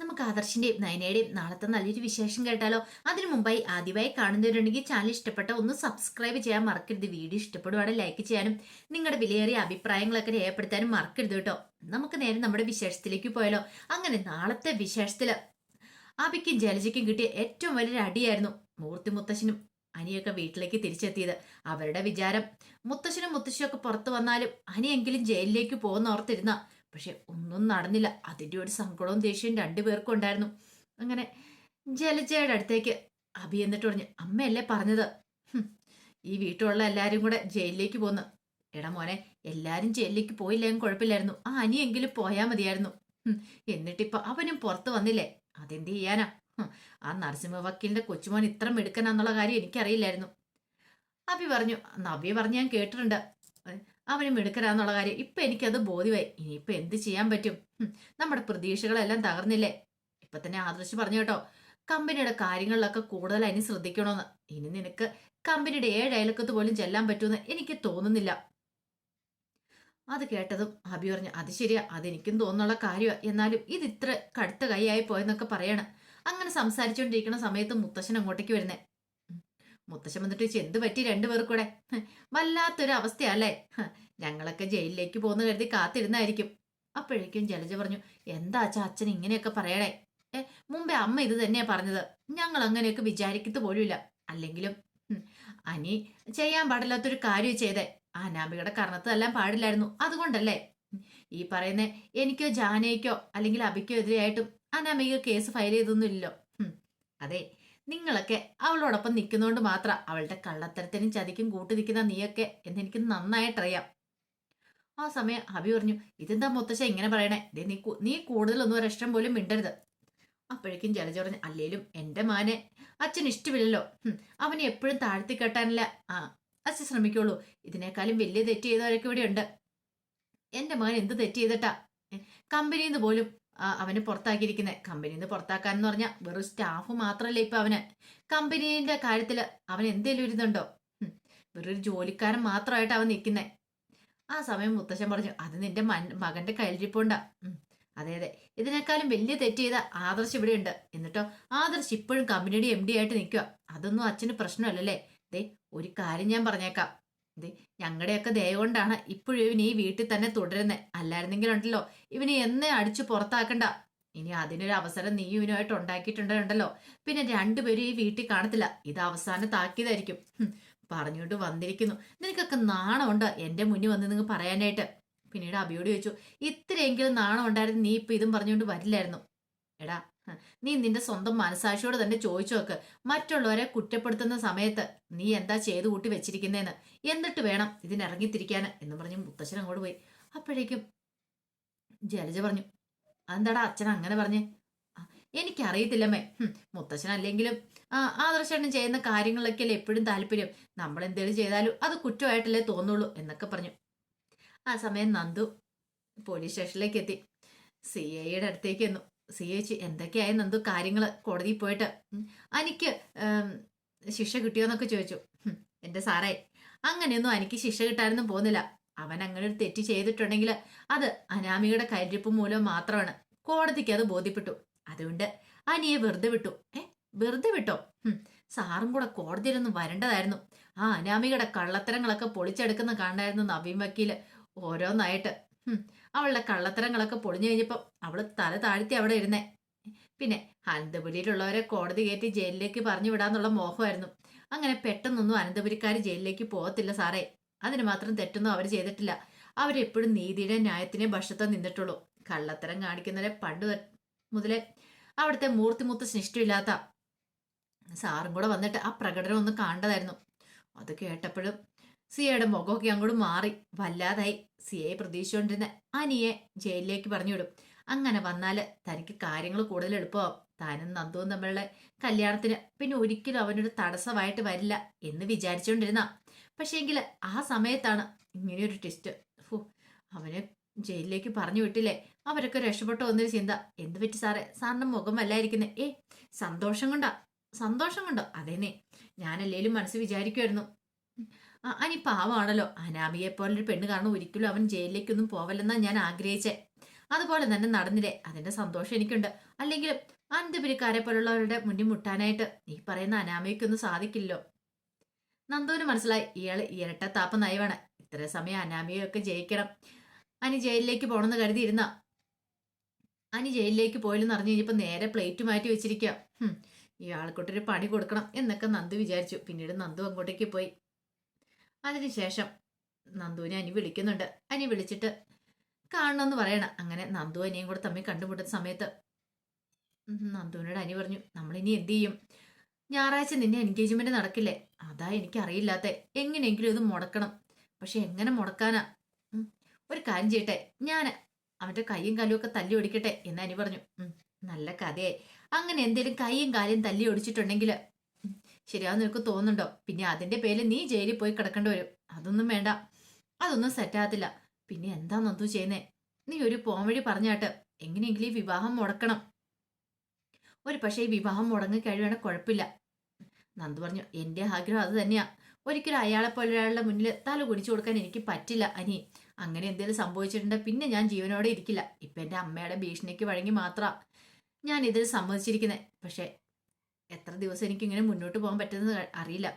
നമുക്ക് ആദർശിന്റെയും നയനയുടെയും നാളത്തെ നല്ലൊരു വിശേഷം കേട്ടാലോ? അതിനു മുമ്പായി ആദ്യമായി കാണുന്നവരുണ്ടെങ്കിൽ ചാനൽ ഇഷ്ടപ്പെട്ട ഒന്ന് സബ്സ്ക്രൈബ് ചെയ്യാൻ മറക്കരുത്. വീഡിയോ ഇഷ്ടപ്പെടുവാണെങ്കിൽ ലൈക്ക് ചെയ്യാനും നിങ്ങളുടെ വിലയേറിയ അഭിപ്രായങ്ങളൊക്കെ രേഖപ്പെടുത്താനും മറക്കരുത് കേട്ടോ. നമുക്ക് നേരെ നമ്മുടെ വിശേഷത്തിലേക്ക് പോയാലോ? അങ്ങനെ നാളത്തെ വിശേഷത്തിൽ അബിക്കും ജലജയ്ക്കും കിട്ടിയ ഏറ്റവും വലിയൊരു അടിയായിരുന്നു മൂർത്തി മുത്തശ്ശനും അനിയൊക്കെ വീട്ടിലേക്ക് തിരിച്ചെത്തിയത്. അവരുടെ വിചാരം മുത്തശ്ശനും മുത്തശ്ശിയൊക്കെ പുറത്തു വന്നാലും അനിയെങ്കിലും ജയിലിലേക്ക് പോകുന്ന ഓർത്തിരുന്ന പക്ഷെ ഒന്നും നടന്നില്ല. അതിന്റെ ഒരു സങ്കടവും ദേഷ്യവും രണ്ടുപേർക്കും ഉണ്ടായിരുന്നു. അങ്ങനെ ജലജയുടെ അടുത്തേക്ക് അഭി എന്നിട്ട് പറഞ്ഞു അമ്മയല്ലേ പറഞ്ഞത്? ഈ വീട്ടിലുള്ള എല്ലാവരും കൂടെ ജയിലിലേക്ക് പോന്ന്. എടാ മോനെ എല്ലാരും ജയിലിലേക്ക് പോയില്ലെങ്കിൽ കുഴപ്പമില്ലായിരുന്നു. ആ അനിയെങ്കിലും പോയാൽ മതിയായിരുന്നു. എന്നിട്ടിപ്പോൾ എന്നിട്ടിപ്പൊ അവനും പുറത്ത് വന്നില്ലേ? അതെന്ത് ചെയ്യാനാ? ആ നരസിംഹ വക്കീലിന്റെ കൊച്ചുമോൻ ഇത്ര മിടുക്കനാന്നുള്ള കാര്യം എനിക്കറിയില്ലായിരുന്നു. അഭി പറഞ്ഞു നവ്യ പറഞ്ഞു ഞാൻ കേട്ടിട്ടുണ്ട്. അവന് മിടുക്കരാന്നുള്ള കാര്യം ഇപ്പൊ എനിക്കത് ബോധ്യമായി. ഇനിയിപ്പൊ എന്ത് ചെയ്യാൻ പറ്റും? നമ്മുടെ പ്രതീക്ഷകളെല്ലാം തകർന്നില്ലേ? ഇപ്പൊ തന്നെ ആദർശ് പറഞ്ഞു കേട്ടോ കമ്പനിയുടെ കാര്യങ്ങളിലൊക്കെ കൂടുതൽ അതിന് ശ്രദ്ധിക്കണോന്ന്. ഇനി നിനക്ക് കമ്പനിയുടെ ഏഴ് അയലക്കത്ത് പോലും ചെല്ലാൻ പറ്റുമെന്ന് എനിക്ക് തോന്നുന്നില്ല. അത് കേട്ടതും അബി പറഞ്ഞു അത് ശരിയാ അതെനിക്കും തോന്നുള്ള കാര്യമാണ് എന്നാലും ഇത് ഇത്ര കടുത്ത കൈയായി പോയെന്നൊക്കെ പറയണം. അങ്ങനെ സംസാരിച്ചുകൊണ്ടിരിക്കുന്ന സമയത്ത് മുത്തശ്ശൻ അങ്ങോട്ടേക്ക് വരുന്നേ. മുത്തശ്ശൻ വന്നിട്ട് ചോദിച്ചു എന്ത് പറ്റി രണ്ടുപേർക്കൂടെ കൂടെ? വല്ലാത്തൊരു അവസ്ഥയല്ലേ ഞങ്ങളൊക്കെ ജയിലിലേക്ക് പോകുന്ന കരുതി കാത്തിരുന്നായിരിക്കും. അപ്പോഴേക്കും ജലജ പറഞ്ഞു എന്താ അച്ഛാ അച്ഛൻ ഇങ്ങനെയൊക്കെ പറയണേ? ഏ മുമ്പേ അമ്മ ഇത് തന്നെയാ പറഞ്ഞത്. ഞങ്ങൾ അങ്ങനെയൊക്കെ വിചാരിക്കത്ത് പോലുമില്ല. അല്ലെങ്കിലും അനി ചെയ്യാൻ പാടില്ലാത്തൊരു കാര്യം ചെയ്തേ. അനാമികയുടെ കർണത്തതെല്ലാം പാടില്ലായിരുന്നു. അതുകൊണ്ടല്ലേ? ഈ പറയുന്ന എനിക്കോ ജാനയ്ക്കോ അല്ലെങ്കിൽ അബിക്കോ എതിരെയായിട്ടും അനാമിക കേസ് ഫയൽ ചെയ്തൊന്നുമില്ലല്ലോ. അതെ നിങ്ങളൊക്കെ അവളോടൊപ്പം നിൽക്കുന്നതുകൊണ്ട് മാത്രം അവളുടെ കള്ളത്തരത്തിനും ചതിക്കും കൂട്ടി നിൽക്കുന്ന നീയൊക്കെ എന്നെനിക്ക് നന്നായിട്ടറിയാം. ആ സമയം അഭി പറഞ്ഞു ഇതെന്താ മുത്തശ്ശ ഇങ്ങനെ പറയണേ? ദേ നീ നീ കൂടുതലൊന്നും ഒരഷ്ടം പോലും മിണ്ടരുത്. അപ്പോഴേക്കും ജലജ പറഞ്ഞു അല്ലേലും എന്റെ മാനെ അച്ഛൻ ഇഷ്ടമില്ലല്ലോ. അവനെ എപ്പോഴും താഴ്ത്തി കെട്ടാനില്ല. ആ അച്ഛൻ ശ്രമിക്കുള്ളൂ ഇതിനേക്കാളും വലിയ തെറ്റ് ചെയ്തവരൊക്കെ ഇവിടെ ഉണ്ട് എന്റെ മകൻ എന്ത് തെറ്റ് ചെയ്തിട്ടാ? കമ്പനിയിൽ നിന്ന് പോലും അവനെ പുറത്താക്കിയിരിക്കുന്നത് കമ്പനിയിൽ നിന്ന് പുറത്താക്കാൻ എന്ന് പറഞ്ഞാൽ വെറും സ്റ്റാഫ് മാത്രമല്ല ഇപ്പൊ അവന്. കമ്പനീന്റെ കാര്യത്തിൽ അവൻ എന്തേലും ഇരുന്നുണ്ടോ വെറൊരു ജോലിക്കാരൻ മാത്രമായിട്ട് അവൻ നിൽക്കുന്നത് ആ സമയം മുത്തശ്ശൻ പറഞ്ഞു അത് നിന്റെ മൻ- മകന്റെ കയ്യിലിരിപ്പുണ്ട. അതെ അതെ. ഇതിനേക്കാളും വലിയ തെറ്റ് ചെയ്ത ആദർശ് ഇവിടെ ഉണ്ട് എന്നിട്ടോ ആദർശ് ഇപ്പോഴും കമ്പനിയുടെ എം ഡി ആയിട്ട് നിൽക്കുക അതൊന്നും അച്ഛന് പ്രശ്നമല്ലല്ലേ? ദേ ഒരു കാര്യം ഞാൻ പറഞ്ഞേക്കാം. ദേ ഞങ്ങളുടെയൊക്കെ ദയ കൊണ്ടാണ് ഇപ്പോഴും ഇവൻ ഈ വീട്ടിൽ തന്നെ തുടരുന്നത് അല്ലായിരുന്നെങ്കിലുണ്ടല്ലോ ഇവനെ എന്നെ അടിച്ചു പുറത്താക്കണ്ട. ഇനി അതിനൊരു അവസരം നീ ഇവനുമായിട്ട് ഉണ്ടാക്കിയിട്ടുണ്ടല്ലോ പിന്നെ രണ്ടുപേരും ഈ വീട്ടിൽ കാണത്തില്ല. ഇത് അവസാനം താക്കിയതായിരിക്കും പറഞ്ഞുകൊണ്ട് വന്നിരിക്കുന്നു. നിനക്കൊക്കെ നാണമുണ്ട് എന്റെ മുന്നിൽ വന്ന് നിങ്ങൾ പറയാനായിട്ട്? പിന്നീട് അബിയോട് ചോദിച്ചു ഇത്രയെങ്കിലും നാണം ഉണ്ടായിരുന്നു നീ ഇപ്പൊ ഇതും പറഞ്ഞുകൊണ്ട് വരില്ലായിരുന്നു? എടാ നീ നിന്റെ സ്വന്തം മനസാക്ഷിയോട് തന്നെ ചോദിച്ചു നോക്ക്. മറ്റുള്ളവരെ കുറ്റപ്പെടുത്തുന്ന സമയത്ത് നീ എന്താ ചെയ്ത് കൂട്ടി വെച്ചിരിക്കുന്നതെന്ന് എന്നിട്ട് വേണം ഇതിനിറങ്ങിത്തിരിക്കാൻ എന്ന് പറഞ്ഞ് മുത്തശ്ശൻ അങ്ങോട്ട് പോയി. അപ്പോഴേക്കും ജലജ പറഞ്ഞു അതെന്താടാ അച്ഛൻ അങ്ങനെ പറഞ്ഞേ? "ആ, എനിക്കറിയത്തില്ലമ്മേ മുത്തച്ഛൻ അല്ലെങ്കിലും ആ ആദർശേട്ടൻ ചെയ്യുന്ന കാര്യങ്ങളിലൊക്കെയല്ലേ എപ്പോഴും താല്പര്യം. നമ്മൾ എന്തെങ്കിലും ചെയ്താലും അത് കുറ്റമായിട്ടല്ലേ തോന്നുള്ളൂ എന്നൊക്കെ പറഞ്ഞു. ആ സമയം നന്ദു പോലീസ് സ്റ്റേഷനിലേക്ക് എത്തി. സി ഐയുടെ അടുത്തേക്ക് എന്നു സി എച്ച് എന്തൊക്കെയായിരുന്നു എന്തോ കാര്യങ്ങൾ കോടതിയിൽ പോയിട്ട് എനിക്ക് ശിക്ഷ കിട്ടിയോന്നൊക്കെ ചോദിച്ചു. എന്റെ സാറേ അങ്ങനെയൊന്നും എനിക്ക് ശിക്ഷ കിട്ടാനൊന്നും പോകുന്നില്ല. അവൻ അങ്ങനെ ഒരു തെറ്റ് ചെയ്തിട്ടുണ്ടെങ്കിൽ അത് അനാമികയുടെ കരിപ്പ് മൂലം മാത്രമാണ്. കോടതിക്ക് അത് ബോധ്യപ്പെട്ടു. അതുകൊണ്ട് അനിയെ വെറുതെ വിട്ടു. ഏ വെറുതെ വിട്ടോ? സാറും കൂടെ കോടതിയിലൊന്നും വരേണ്ടതായിരുന്നു. ആ അനാമികയുടെ കള്ളത്തരങ്ങളൊക്കെ പൊളിച്ചെടുക്കുന്ന കാണായിരുന്നു നവീൻ വക്കീൽ ഓരോന്നായിട്ട്. അവളുടെ കള്ളത്തരങ്ങളൊക്കെ പൊളിഞ്ഞു കഴിഞ്ഞപ്പോൾ അവൾ തല താഴ്ത്തി അവിടെ ഇരുന്നേ. പിന്നെ അനന്തപുരിയിലുള്ളവരെ കോടതി കയറ്റി ജയിലിലേക്ക് പറഞ്ഞു വിടാന്നുള്ള മോഹമായിരുന്നു. അങ്ങനെ പെട്ടെന്നൊന്നും അനന്തപുരിക്കാർ ജയിലിലേക്ക് പോകത്തില്ല സാറേ. അതിന് മാത്രം തെറ്റൊന്നും അവർ ചെയ്തിട്ടില്ല. അവരെപ്പോഴും നീതിയുടെ ന്യായത്തിനെ ഭക്ഷത്തെ നിന്നിട്ടുള്ളൂ. കള്ളത്തരം കാണിക്കുന്നവരെ പണ്ട് മുതലേ അവിടുത്തെ മൂർത്തിമൂത്ത് ഇഷ്ടമില്ലാത്ത സാറും കൂടെ വന്നിട്ട് ആ പ്രകടനം ഒന്ന് കാണേണ്ടതായിരുന്നു അത് കേട്ടപ്പോഴും സിയയുടെ മുഖമൊക്കെ അങ്ങോട്ട് മാറി. വല്ലാതായി. സിയെ പ്രതീക്ഷിച്ചുകൊണ്ടിരുന്ന അനിയെ ജയിലിലേക്ക് പറഞ്ഞു വിടും അങ്ങനെ വന്നാൽ തനിക്ക് കാര്യങ്ങൾ കൂടുതൽ എളുപ്പമാവും. താനും നന്ദുവും തമ്മിലുള്ള കല്യാണത്തിന് പിന്നെ ഒരിക്കലും അവനൊരു തടസ്സമായിട്ട് വരില്ല എന്ന് വിചാരിച്ചുകൊണ്ടിരുന്ന. പക്ഷേങ്കിൽ ആ സമയത്താണ് ഇങ്ങനെയൊരു ട്വിസ്റ്റ് ഫു അവനെ ജയിലിലേക്ക് പറഞ്ഞു വിട്ടില്ലേ? അവരൊക്കെ രക്ഷപ്പെട്ടോ എന്നൊരു ചിന്ത. എന്ത് പറ്റി സാറേ? സാറിന്റെ മുഖം വല്ലായിരിക്കുന്നേ ഏ സന്തോഷം കൊണ്ടാ? സന്തോഷം കൊണ്ടോ? അതേനെ ഞാനല്ലേലും മനസ്സ് വിചാരിക്കുമായിരുന്നു അനി പാവമാണല്ലോ അനാമിയെ പോലൊരു പെണ്ണ് കാരണം ഒരിക്കലും അവൻ ജയിലിലേക്കൊന്നും പോവല്ലെന്നാ ഞാൻ ആഗ്രഹിച്ചേ. അതുപോലെ തന്നെ നടന്നില്ലേ. അതിന്റെ സന്തോഷം എനിക്കുണ്ട്. അല്ലെങ്കിൽ അനന്തപുരിക്കാരെ പോലുള്ളവരുടെ മുന്നിൽ മുട്ടാനായിട്ട് ഈ പറയുന്ന അനാമയ്ക്കൊന്നും സാധിക്കില്ലോ നന്ദുവിന് മനസ്സിലായി. ഇയാൾ ഇരട്ട നയവാണ്. ഇത്ര സമയം അനാമിയൊക്കെ ജയിക്കണം. അനി ജയിലിലേക്ക് പോകണമെന്ന് കരുതിയിരുന്ന. അനി ജയിലിലേക്ക് പോയില്ലെന്ന് അറിഞ്ഞു കഴിഞ്ഞപ്പോൾ നേരെ പ്ലേറ്റ് മാറ്റി വെച്ചിരിക്കുക ഇയാൾക്കൊട്ടൊരു പണി കൊടുക്കണം എന്നൊക്കെ നന്ദു വിചാരിച്ചു. പിന്നീട് നന്ദു അങ്ങോട്ടേക്ക് പോയി. അതിനുശേഷം നന്ദുവിനെ അനി വിളിക്കുന്നുണ്ട്. അനി വിളിച്ചിട്ട് കാണണമെന്ന് പറയണം. അങ്ങനെ നന്ദു അനിയും കൂടെ തമ്മിൽ കണ്ടുമുട്ടുന്ന സമയത്ത് നന്ദുവിനോട് അനി പറഞ്ഞു നമ്മളിനി എന്ത് ചെയ്യും? ഞായറാഴ്ച നിന്നെ എൻഗേജ്മെന്റ് നടക്കില്ലേ? അതാ എനിക്ക് എനിക്കറിയില്ലാത്ത. എങ്ങനെയെങ്കിലും ഇത് മുടക്കണം. പക്ഷെ എങ്ങനെ മുടക്കാനാ? ഒരു കാര്യം ചെയ്യട്ടെ. ഞാൻ അവന്റെ കൈയും കാലും ഒക്കെ തല്ലി ഒടിക്കട്ടെ എന്ന് അനി പറഞ്ഞു. നല്ല കഥയെ അങ്ങനെ എന്തേലും കൈയും കാലും തല്ലി ഒടിച്ചിട്ടുണ്ടെങ്കിൽ ശരിയാന്ന് നിനക്ക് തോന്നുന്നുണ്ടോ? പിന്നെ അതിന്റെ പേരിൽ നീ ജയിലിൽ പോയി കിടക്കേണ്ടി വരും. അതൊന്നും വേണ്ട. അതൊന്നും സെറ്റാകത്തില്ല പിന്നെ എന്താ നന്ദു ചെയ്യുന്നേ? നീ ഒരു പോംവഴി പറഞ്ഞാട്ട് എങ്ങനെയെങ്കിലും ഈ വിവാഹം മുടക്കണം. ഒരു പക്ഷേ ഈ വിവാഹം മുടങ്ങി കഴിയുകയാണെങ്കിൽ കുഴപ്പമില്ല. നന്ദു പറഞ്ഞു എന്റെ ആഗ്രഹം അത് തന്നെയാ. ഒരിക്കലും അയാളെ പോലെ ഒരാളുടെ മുന്നിൽ തല കുടിച്ചു കൊടുക്കാൻ എനിക്ക് പറ്റില്ല അനി. അങ്ങനെ എന്തെങ്കിലും സംഭവിച്ചിട്ടുണ്ടെങ്കിൽ പിന്നെ ഞാൻ ജീവനോടെ ഇരിക്കില്ല. ഇപ്പൊ എന്റെ അമ്മയുടെ ഭീഷണിക്ക് വഴങ്ങി മാത്രമാ ഞാൻ ഇതിൽ സമ്മതിച്ചിരിക്കുന്നത് പക്ഷെ എത്ര ദിവസം എനിക്ക് ഇങ്ങനെ മുന്നോട്ട് പോകാൻ പറ്റുന്നത് അറിയില്ല.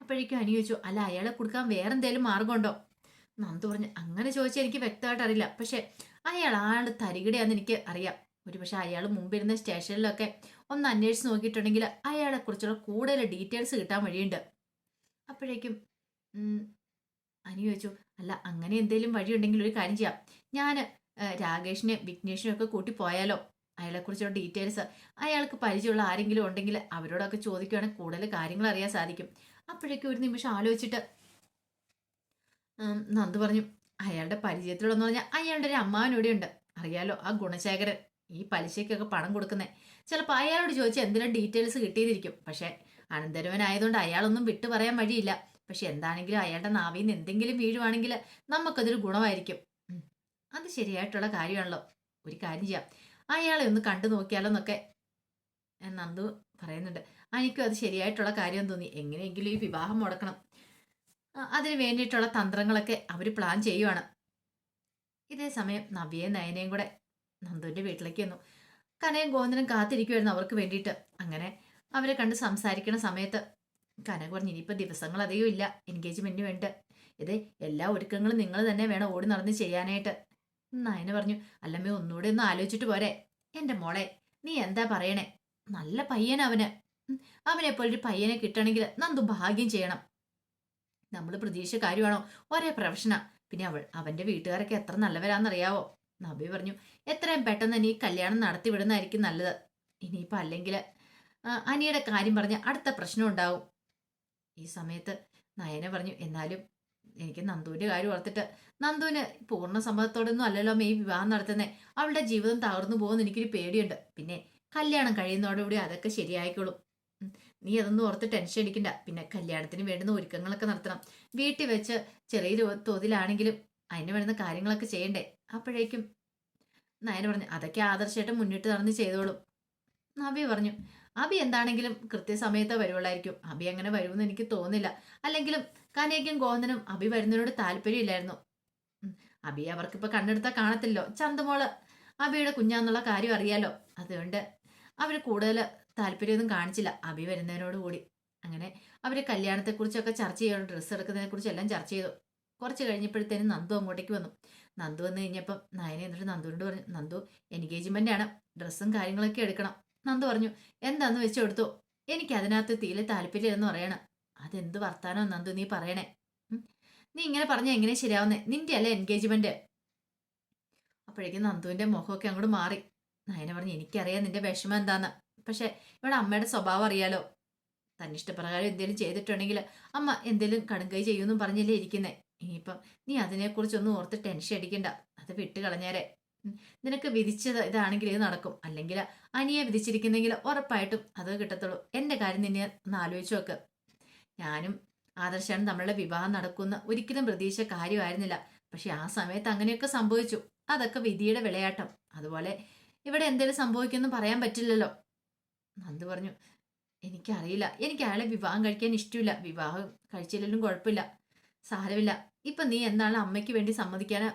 അപ്പോഴേക്കും അനി ചോദിച്ചു അല്ല അയാളെ കൊടുക്കാൻ വേറെ എന്തെങ്കിലും മാർഗമുണ്ടോ നന്ദു പറഞ്ഞു അങ്ങനെ ചോദിച്ചാൽ എനിക്ക് വ്യക്തമായിട്ട് അറിയില്ല. പക്ഷെ അയാൾ ആൾ തരികിടയാന്ന് എനിക്ക് അറിയാം. ഒരു പക്ഷെ അയാൾ മുമ്പിരുന്ന സ്റ്റേഷനിലൊക്കെ ഒന്ന് അന്വേഷിച്ച് നോക്കിയിട്ടുണ്ടെങ്കിൽ അയാളെ കുറിച്ചുള്ള കൂടുതൽ ഡീറ്റെയിൽസ് കിട്ടാൻ വഴിയുണ്ട്. അപ്പോഴേക്കും അനി ചോദിച്ചു അല്ല അങ്ങനെ എന്തെങ്കിലും വഴിയുണ്ടെങ്കിൽ ഒരു കാര്യം ചെയ്യാം. ഞാൻ രാകേഷിനെ വിഘ്നേഷിനെ ഒക്കെ കൂട്ടി പോയാലോ? അയാളെക്കുറിച്ചുള്ള ഡീറ്റെയിൽസ് അയാൾക്ക് പരിചയമുള്ള ആരെങ്കിലും ഉണ്ടെങ്കിൽ അവരോടൊക്കെ ചോദിക്കുകയാണെങ്കിൽ കൂടുതൽ കാര്യങ്ങൾ അറിയാൻ സാധിക്കും. അപ്പോഴേക്കും ഒരു നിമിഷം ആലോചിച്ചിട്ട് നന്ദ് പറഞ്ഞു അയാളുടെ പരിചയത്തിലുള്ളതെന്ന് പറഞ്ഞാൽ അയാളുടെ ഒരു അമ്മാവൻ ഇവിടെയുണ്ട്. അറിയാലോ ആ ഗുണശേഖരൻ ഈ പലിശയ്ക്കൊക്കെ പണം കൊടുക്കുന്നത് ചിലപ്പോൾ അയാളോട് ചോദിച്ചാൽ എന്തെങ്കിലും ഡീറ്റെയിൽസ് കിട്ടിയിരിക്കും. പക്ഷേ അനന്തരവനായതുകൊണ്ട് അയാളൊന്നും വിട്ടു പറയാൻ വഴിയില്ല. പക്ഷെ എന്താണെങ്കിലും അയാളുടെ നാവിൽ നിന്ന് എന്തെങ്കിലും വീഴുവാണെങ്കിൽ നമുക്കതൊരു ഗുണമായിരിക്കും. അത് ശരിയായിട്ടുള്ള കാര്യമാണല്ലോ. ഒരു കാര്യം ചെയ്യാം. അയാളെ ഒന്ന് കണ്ടു നോക്കിയാലോ എന്നൊക്കെ നന്ദു പറയുന്നുണ്ട്. എനിക്കും അത് ശരിയായിട്ടുള്ള കാര്യം തോന്നി. എങ്ങനെയെങ്കിലും ഈ വിവാഹം മുടക്കണം. അതിന് വേണ്ടിയിട്ടുള്ള തന്ത്രങ്ങളൊക്കെ അവർ പ്ലാൻ ചെയ്യുവാണ്. ഇതേ സമയം നവ്യയും നയനയും കൂടെ നന്ദുവിന്റെ വീട്ടിലേക്ക് വന്നു കനയും ഗോവിന്ദനും കാത്തിരിക്കുമായിരുന്നു അവർക്ക് വേണ്ടിയിട്ട്. അങ്ങനെ അവരെ കണ്ട് സംസാരിക്കുന്ന സമയത്ത് കനക പറഞ്ഞു ഇനിയിപ്പോൾ ദിവസങ്ങൾ അധികം ഇല്ല. എൻഗേജ്മെന്റിന് വേണ്ടി ഇത് എല്ലാ ഒരുക്കങ്ങളും നിങ്ങൾ തന്നെ വേണം ഓടി നടന്ന് ചെയ്യാനായിട്ട്. നയന പറഞ്ഞു അല്ലമ്മേ ഒന്നുകൂടെ ഒന്ന് ആലോചിച്ചിട്ട് പോരെ. എന്റെ മോളെ നീ എന്താ പറയണേ? നല്ല പയ്യൻ അവന്. അവനെ പോലെ ഒരു പയ്യനെ കിട്ടണമെങ്കിൽ നന്ദു ഭാഗ്യം ചെയ്യണം. നമ്മൾ പ്രതീക്ഷ കാര്യമാണോ? ഒരേ പ്രൊഫഷനാ പിന്നെ അവൾ അവന്റെ വീട്ടുകാരൊക്കെ എത്ര നല്ലവരാന്നറിയാവോ? നബി പറഞ്ഞു എത്രയും പെട്ടെന്ന് ഈ കല്യാണം നടത്തി വിടുന്നതായിരിക്കും നല്ലത്. ഇനിയിപ്പോ അല്ലെങ്കിൽ അനിയുടെ കാര്യം പറഞ്ഞ അടുത്ത പ്രശ്നം ഉണ്ടാവും. ഈ സമയത്ത് നയന പറഞ്ഞു എന്നാലും എനിക്ക് നന്ദുവിന്റെ കാര്യം ഓർത്തിട്ട് നന്ദുവിന് പൂർണ സമ്മതത്തോടൊന്നും അല്ലല്ലോ ഈ വിവാഹം നടത്തുന്നത് അവളുടെ ജീവിതം തകർന്നു പോകുമെന്ന് എനിക്കൊരു പേടിയുണ്ട്. പിന്നെ കല്യാണം കഴിയുന്നതോടുകൂടി അതൊക്കെ ശരിയായിക്കോളും. നീ അതൊന്നും ഓർത്ത് ടെൻഷൻ അടിക്കണ്ട. പിന്നെ കല്യാണത്തിന് വേണ്ടുന്ന ഒരുക്കങ്ങളൊക്കെ നടത്തണം. വീട്ടിൽ വെച്ച് ചെറിയ തോതിലാണെങ്കിലും അതിന് വേണ്ടുന്ന കാര്യങ്ങളൊക്കെ ചെയ്യണ്ടേ. അപ്പോഴേക്കും നയന പറഞ്ഞു അതൊക്കെ ആദർശമായിട്ട് മുന്നിട്ട് നടന്ന് ചെയ്തോളും. നബി പറഞ്ഞു അബി എന്താണെങ്കിലും കൃത്യസമയത്ത് വരുവുള്ളായിരിക്കും. അബി അങ്ങനെ വരുമെന്ന് എനിക്ക് തോന്നില്ല അല്ലെങ്കിലും കനയ്ക്കും ഗോന്തനും അബി വരുന്നതിനോട് താല്പര്യമില്ലായിരുന്നു. അബി അവർക്കിപ്പോ കണ്ണെടുത്താൽ കാണത്തില്ലോ. ചന്തമോൾ അബിയുടെ കുഞ്ഞാന്നുള്ള കാര്യം അറിയാലോ. അതുകൊണ്ട് അവർ കൂടുതൽ താല്പര്യമൊന്നും കാണിച്ചില്ല. അബി വരുന്നതിനോട് കൂടി അങ്ങനെ അവർ കല്യാണത്തെക്കുറിച്ചൊക്കെ ചർച്ച ചെയ്യണം ഡ്രസ്സ് എടുക്കുന്നതിനെക്കുറിച്ച് എല്ലാം ചർച്ച ചെയ്തു. കുറച്ച് കഴിഞ്ഞപ്പോഴത്തേനും നന്ദു അങ്ങോട്ടേക്ക് വന്നു. നന്ദു വന്നു കഴിഞ്ഞപ്പം നയന എന്നിട്ട് നന്ദുവിനോട് പറഞ്ഞു നന്ദു എൻഗേജ്മെന്റ് ആണ് ഡ്രസ്സും കാര്യങ്ങളൊക്കെ എടുക്കണം. നന്ദു പറഞ്ഞു എന്താന്ന് വെച്ച് കൊടുത്തു എനിക്ക് അതിനകത്ത് തീരെ താല്പര്യമെന്ന് പറയണം. അതെന്ത് വർത്താനോ നന്ദു നീ പറയണേ. നീ ഇങ്ങനെ പറഞ്ഞ എങ്ങനെ ശരിയാവുന്നേ? നിന്റെ അല്ലേ എൻഗേജ്മെന്റ് അപ്പോഴേക്കും നന്ദുവിന്റെ മുഖമൊക്കെ അങ്ങോട്ട് മാറി. നയന പറഞ്ഞു എനിക്കറിയാം നിന്റെ വിഷമം എന്താന്ന്. പക്ഷെ ഇവിടെ അമ്മയുടെ സ്വഭാവം അറിയാലോ. തന്നിഷ്ടപ്രകാരം എന്തെങ്കിലും ചെയ്തിട്ടുണ്ടെങ്കിൽ അമ്മ എന്തെങ്കിലും കടുങ്കൈ ചെയ്യുമെന്നും പറഞ്ഞല്ലേ ഇരിക്കുന്നേ. ഇനിയിപ്പം നീ അതിനെക്കുറിച്ചൊന്നും ഓർത്ത് ടെൻഷൻ അടിക്കണ്ട. അത് വിട്ട് കളഞ്ഞേരെ നിനക്ക് വിധിച്ചത് ഇതാണെങ്കിൽ ഇത് നടക്കും. അല്ലെങ്കിൽ അനിയെ വിധിച്ചിരിക്കുന്നെങ്കിൽ ഉറപ്പായിട്ടും അത് കിട്ടത്തുള്ളൂ. എന്റെ കാര്യം നിന്നെ ഒന്ന് ആലോചിച്ച് നോക്ക്. ഞാനും ആദർശാണ് നമ്മളുടെ വിവാഹം നടക്കുന്ന ഒരിക്കലും പ്രതീക്ഷ കാര്യമായിരുന്നില്ല. പക്ഷെ ആ സമയത്ത് അങ്ങനെയൊക്കെ സംഭവിച്ചു. അതൊക്കെ വിധിയുടെ വിളയാട്ടം. അതുപോലെ ഇവിടെ എന്തേലും സംഭവിക്കുമെന്ന് പറയാൻ പറ്റില്ലല്ലോ. നന്ദു പറഞ്ഞു എനിക്കറിയില്ല. എനിക്ക് അയാളെ വിവാഹം കഴിക്കാൻ ഇഷ്ടമില്ല വിവാഹം കഴിച്ചില്ലെങ്കിലും കുഴപ്പമില്ല. സാരമില്ല. ഇപ്പൊ നീ എന്താണ് അമ്മയ്ക്ക് വേണ്ടി സമ്മതിക്കാനാ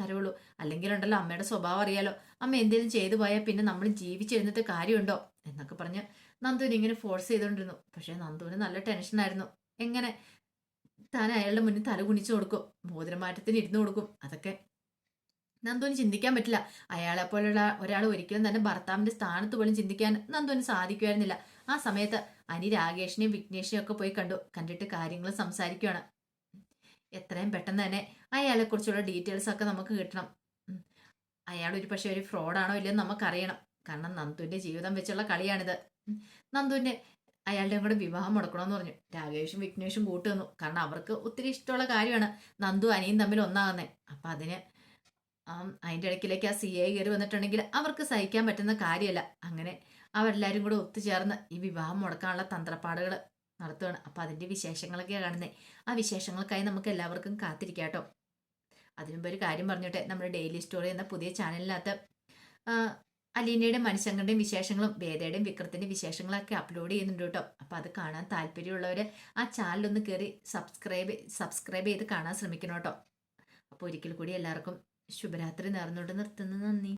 തരുള്ളൂ? അല്ലെങ്കിലുണ്ടല്ലോ അമ്മയുടെ സ്വഭാവം അറിയാലോ. അമ്മ എന്തേലും ചെയ്തു പോയാൽ പിന്നെ നമ്മൾ ജീവിച്ചിരുന്നിട്ട് കാര്യമുണ്ടോ? എന്നൊക്കെ പറഞ്ഞ് നന്ദുവിനെ ഇങ്ങനെ ഫോഴ്സ് ചെയ്തുകൊണ്ടിരുന്നു പക്ഷേ നന്ദുവിന് നല്ല ടെൻഷനായിരുന്നു എങ്ങനെ താൻ അയാളുടെ മുന്നിൽ തല കുണിച്ചു കൊടുക്കും മോതിരമാറ്റത്തിന് ഇരുന്നു കൊടുക്കും. അതൊക്കെ നന്ദുവിന് ചിന്തിക്കാൻ പറ്റില്ല. അയാളെ പോലുള്ള ഒരാൾ ഒരിക്കലും തന്നെ ഭർത്താവിന്റെ സ്ഥാനത്ത് പോലും ചിന്തിക്കാൻ നന്ദുവിന് സാധിക്കുമായിരുന്നില്ല. ആ സമയത്ത് അനി രാകേഷിനെയും വിഘ്നേഷിനെയും ഒക്കെ പോയി കണ്ടു. കണ്ടിട്ട് കാര്യങ്ങൾ സംസാരിക്കുകയാണ് എത്രയും പെട്ടെന്ന് തന്നെ അയാളെ കുറിച്ചുള്ള ഡീറ്റെയിൽസ് ഒക്കെ നമുക്ക് കിട്ടണം. അയാൾ ഒരു പക്ഷേ ഒരു ഫ്രോഡാണോ ഇല്ലയോ നമുക്കറിയണം. കാരണം നന്ദുവിന്റെ ജീവിതം വെച്ചുള്ള കളിയാണിത്. നന്ദുവിന്റെ അയാളുടെയും കൂടെ വിവാഹം മുടക്കണമെന്ന് പറഞ്ഞു. രാകേഷും വിഘ്നേഷും കൂട്ടു വന്നു. കാരണം അവർക്ക് ഒത്തിരി ഇഷ്ടമുള്ള കാര്യമാണ്. നന്ദു അനിയും തമ്മിൽ ഒന്നാകുന്നത് അപ്പം അതിന് അതിന്റെ ഇടയ്ക്കിലേക്ക് ആ സി ഐ കയറി വന്നിട്ടുണ്ടെങ്കിൽ അവർക്ക് സഹിക്കാൻ പറ്റുന്ന കാര്യമല്ല. അങ്ങനെ അവരെല്ലാവരും കൂടെ ഒത്തുചേർന്ന് ഈ വിവാഹം മുടക്കാനുള്ള തന്ത്രപ്പാടുകൾ നടത്തുകയാണ് അപ്പം അതിന്റെ വിശേഷങ്ങളൊക്കെയാണ് കാണുന്നത് ആ വിശേഷങ്ങൾക്കായി നമുക്ക് എല്ലാവർക്കും കാത്തിരിക്കാം കേട്ടോ. ഒരു കാര്യം പറഞ്ഞോട്ടെ. നമ്മുടെ ഡെയിലി സ്റ്റോറി എന്ന പുതിയ ചാനലിനകത്ത് ആ, അലീനയുടെയും മനുഷ്യങ്ങളുടെയും വിശേഷങ്ങളും വേദയുടെയും വിക്രത്തിന്റെ വിശേഷങ്ങളൊക്കെ അപ്ലോഡ് ചെയ്യുന്നുണ്ട് കേട്ടോ. അപ്പോൾ അത് കാണാൻ താല്പര്യമുള്ളവർ ആ ചാനലൊന്ന് കയറി സബ്സ്ക്രൈബ് സബ്സ്ക്രൈബ് ചെയ്ത് കാണാൻ ശ്രമിക്കണം കേട്ടോ. അപ്പോൾ ഒരിക്കൽ കൂടി എല്ലാവർക്കും ശുഭരാത്രി നേർന്നുകൊണ്ട് നിർത്തുന്നു. നന്ദി.